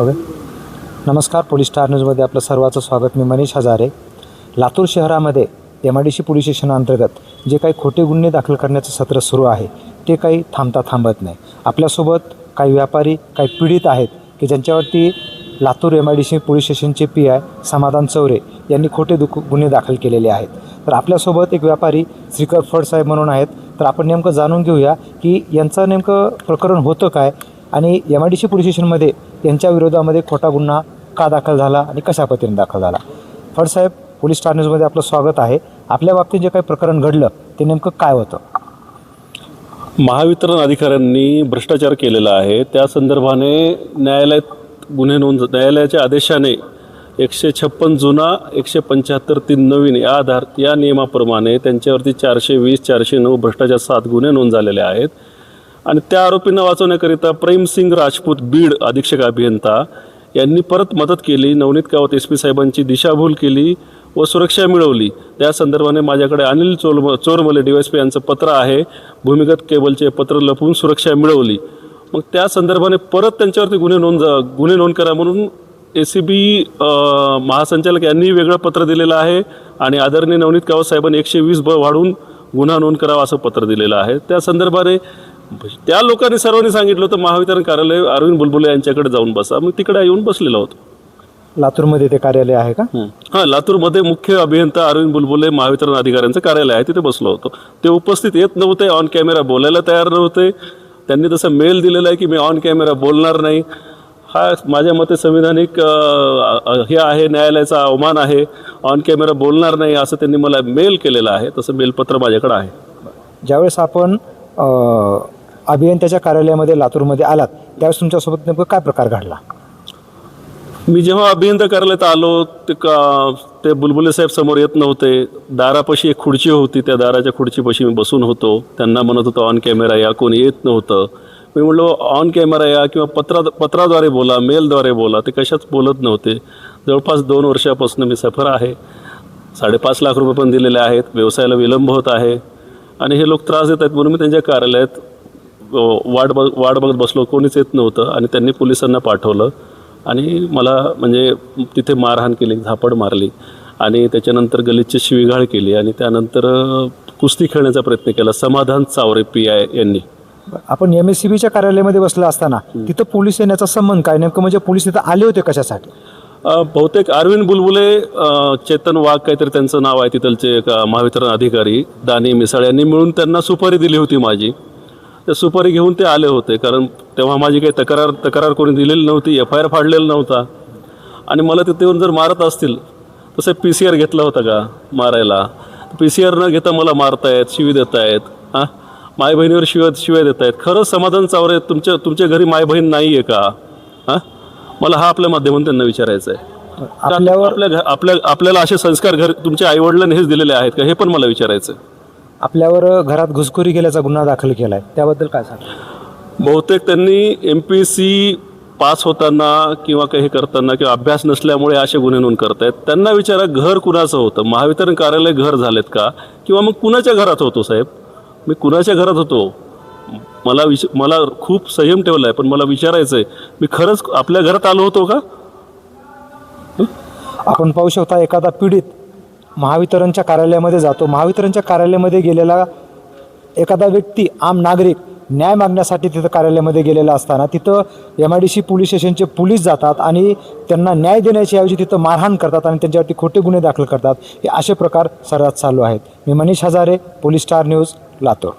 Okay. नमस्कार police star न्यूजमध्ये आपलं सर्वांचं स्वागत. मी मनीष हजारे. लातूर शहरामध्ये M I D C police स्टेशनअंतर्गत जे काही खोटे गुन्हे दाखल करण्याचं सत्र सुरू आहे ते काही थांबता थांबत नाही. आपल्यासोबत काही व्यापारी काही पीडित आहेत की ज्यांच्यावरती Latur M I D C police स्टेशनचे पी आय समाधान चौरे यांनी खोटे दुख गुन्हे दाखल केलेले आहेत. तर आपल्यासोबत एक व्यापारी श्रीकर फडसाहेब म्हणून आहेत. तर आपण नेमकं जाणून घेऊया की यांचं नेमकं प्रकरण होतं काय आणि M I D C police स्टेशनमध्ये यांच्या विरोधामध्ये खोटा गुन्हा का दाखल झाला आणि कशा पद्धतीने दाखल झाला? फडसाहेब पोलीस स्टार न्यूजमध्ये आपलं स्वागत आहे. आपल्या बाबतीत जे काही प्रकरण घडलं ते नेमकं काय होतं? महावितरण अधिकाऱ्यांनी भ्रष्टाचार केलेला आहे. त्या संदर्भाने न्यायालयात गुन्हे नोंद न्यायालयाच्या आदेशाने एकशे छप्पन जुना एकशे पंच्याहत्तर तीन नवीन या आधार या नियमाप्रमाणे त्यांच्यावरती चारशे वीस चारशे नऊ भ्रष्टाचार सात गुन्हे नोंद झालेले आहेत. आणि त्या आरोपींना वाचवण्याकरिता प्रेमसिंग राजपूत बीड अधीक्षक अभियंता यांनी परत मदत केली. नवनीत कावत एस पी साहेबांची दिशाभूल केली व सुरक्षा मिळवली. त्या संदर्भाने माझ्याकडे अनिल चोल चोरमले डी एस पी यांचं पत्र आहे. भूमिगत केबलचे पत्र लपवून सुरक्षा मिळवली. मग त्या संदर्भाने परत त्यांच्यावरती गुन्हे नोंद गुन्हे नोंद करा म्हणून ए सी बी महासंचालक यांनी वेगळं पत्र दिलेलं आहे आणि आदरणीय नवनीत कावत साहेबांनी एकशे वीस ब वाढून गुन्हा नोंद करावा असं पत्र दिलेलं आहे. त्या संदर्भाने त्या लोकांनी सर्वांनी सांगितलं होतं महावितरण कार्यालय अरविंद बुलबुले यांच्याकडे जाऊन बसा. मग तिकडे येऊन बसलेलो होतो. लातूरमध्ये ते कार्यालय आहे का? हां लातूरमध्ये मुख्य अभियंता अरविंद बुलबुले महावितरण अधिकाऱ्यांचं कार्यालय आहे तिथे बसलो होतो. ते उपस्थित येत नव्हते ऑन कॅमेरा बोलायला तयार नव्हते. त्यांनी तसं मेल दिलेला आहे की मी ऑन कॅमेरा बोलणार नाही. हा माझ्या मते संविधानिक अ, अ, हे आहे न्यायालयाचा अवमान आहे. ऑन कॅमेरा बोलणार नाही असं त्यांनी मला मेल केलेलं आहे. तसं मेलपत्र माझ्याकडे आहे. ज्यावेळेस आपण अ, अभियंत्याच्या कार्यालयामध्ये लातूरमध्ये आलात. त्यावेळेस तुमच्यासोबत नेमकं काय प्रकार घडला? मी जेव्हा अभियंता कार्यालयात आलो ते का ते बुलबुले साहेब समोर येत नव्हते. दारापाशी एक खुर्ची होती त्या दाराच्या खुर्चीपाशी मी बसून होतो. त्यांना म्हणत होतो ऑन कॅमेरा या कोणी येत नव्हतं. मी म्हणलो ऑन कॅमेरा या किंवा पत्रा पत्राद्वारे बोला मेलद्वारे बोला. ते कशाच बोलत नव्हते. जवळपास दोन वर्षापासून मी सफर आहे. साडेपाच लाख रुपये पण दिलेले आहेत. व्यवसायाला विलंब होत आहे. आणि हे लोक त्रास देत आहेत म्हणून मी त्यांच्या कार्यालयात वाट बघ वाट बघत बसलो कोणीच येत नव्हतं आणि त्यांनी पोलिसांना पाठवलं. आणि मला म्हणजे तिथे मारहाण केली झापड मारली आणि त्याच्यानंतर गलितची शिवीगाळ केली आणि त्यानंतर कुस्ती खेळण्याचा प्रयत्न केला समाधान चावरे पी आय यांनी. आपण एम एस सी बीच्या कार्यालयामध्ये बसलं असताना तिथं पोलीस येण्याचा संबंध काय? नेमकं म्हणजे पोलीस तिथं आले होते कशासाठी? बहुतेक अरविंद बुलबुले चेतन वाघ काहीतरी त्यांचं नाव आहे तिथलचे महावितरण अधिकारी दानी मिसाळ यांनी मिळून त्यांना सुपारी दिली होती माझी. त्या सुपारी घेऊन ते आले होते कारण तेव्हा माझी काही तक्रार तक्रार कोणी दिलेली नव्हती एफ आय आर फाडलेला नव्हता. आणि मला तिथे येऊन जर मारत असतील तसं पी सी आर घेतला होता का मारायला? पी सी आर न घेता मला मारतायत शिवी देत आहेत हां? माय बहिणीवर शिव्या शिव्या देत आहेत खरंच समाधान चावरे तुमच्या तुमच्या घरी माय बहीण नाही आहे का? हां? मला हा आपल्या माध्यमातून त्यांना विचारायचं आहे. आपल्या आपल्या आपल्याला असे संस्कार घर तुमच्या आईवडिलांनी हेच दिलेले आहेत का? हे पण मला विचारायचं आहे. आपल्यावर घरात घुसखोरी केल्याचा गुन्हा दाखल केलाय. त्याबद्दल काय सांगा बहुतेक त्यांनी एम पी सी पास होताना किंवा काही करताना किंवा अभ्यास नसल्यामुळे असे गुन्हे नोंद करतायत त्यांना विचारा घर कुणाचं होतं? महावितरण कार्यालय घर झालेत का? किंवा मग कुणाच्या घरात होतो साहेब? मी कुणाच्या घरात होतो? मला विच मला खूप संयम ठेवला आहे पण मला विचारायचं आहे मी खरंच आपल्या घरात आलो होतो का? आपण पाहू शकता एखादा पीडित महावितरणच्या कार्यालयामध्ये जातो. महावितरणच्या कार्यालयामध्ये गेलेला एखादा व्यक्ती आम नागरिक न्याय मागण्यासाठी तिथं कार्यालयामध्ये गेलेला असताना तिथं M I D C police स्टेशनचे पोलीस जातात आणि त्यांना न्याय देण्याच्या ऐवजी तिथं मारहाण करतात आणि त्यांच्यावरती खोटे गुन्हे दाखल करतात. हे असे प्रकार सर्रात चालू आहेत. मी Manish Hazare Police Star News Latur.